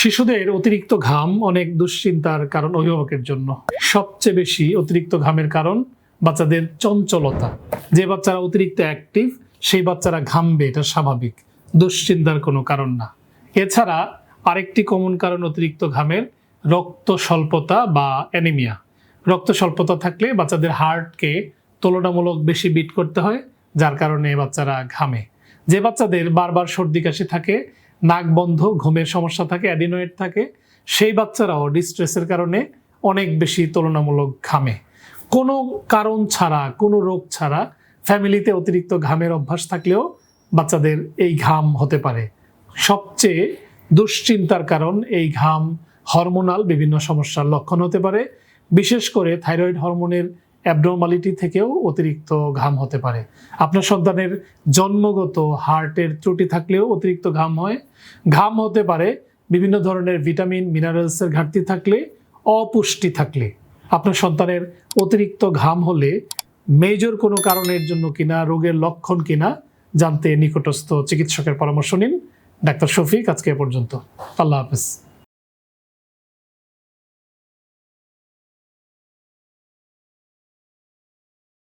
শিশুদের অতিরিক্ত ঘাম অনেক দুশ্চিন্তার কারণ অভিভাবকের জন্য। সবচেয়ে বেশি অতিরিক্ত ঘামের কারণ বাচ্চাদের চঞ্চলতা। যে বাচ্চারা অতিরিক্ত অ্যাক্টিভ সেই বাচ্চারা ঘামবে, এটা স্বাভাবিক। দুশ্চিন্তার কোনো কারণ না। এছাড়া আরেকটি কমন কারণ অতিরিক্ত ঘামের রক্ত স্বল্পতা বা অ্যানিমিয়া রক্ত স্বল্পতা থাকলে বাচ্চাদের হার্টকে তুলনামূলক বেশি বিট করতে হয়, যার কারণে বাচ্চারা ঘামে। যে বাচ্চাদের বারবার সর্দি কাশি থাকে নাক বন্ধ, ঘুমের সমস্যা থাকে অ্যাডিনয়েড থাকে, সেই বাচ্চারাও ডিস্ট্রেসের কারণে অনেক বেশি তুলনামূলক ঘামে। কোনো কারণ ছাড়া, কোনো রোগ ছাড়া ফ্যামিলিতে অতিরিক্ত ঘামের অভ্যাস থাকলেও বাচ্চাদের এই ঘাম হতে পারে। সবচেয়ে দুশ্চিন্তার কারণ এই ঘাম হরমোনাল বিভিন্ন সমস্যার লক্ষণ হতে পারে। বিশেষ করে থাইরয়েড হরমোনের অ্যাবনর্মালিটি থেকেও অতিরিক্ত ঘাম হতে পারে। আপনার সন্তানের জন্মগত হার্টের ত্রুটি থাকলেও অতিরিক্ত ঘাম হয়। ঘাম হতে পারে বিভিন্ন ধরনের ভিটামিন মিনারেলসের ঘাটতি থাকলে, অপুষ্টি থাকলে। আপনার সন্তানের অতিরিক্ত ঘাম হলে মেজর কোনো কারণের জন্য কিনা, রোগের লক্ষণ কিনা, জানতে নিকটস্থ চিকিৎসকের পরামর্শ নিন। ডাক্তার শফিক, আজকে পর্যন্ত। আল্লাহ হাফেজ।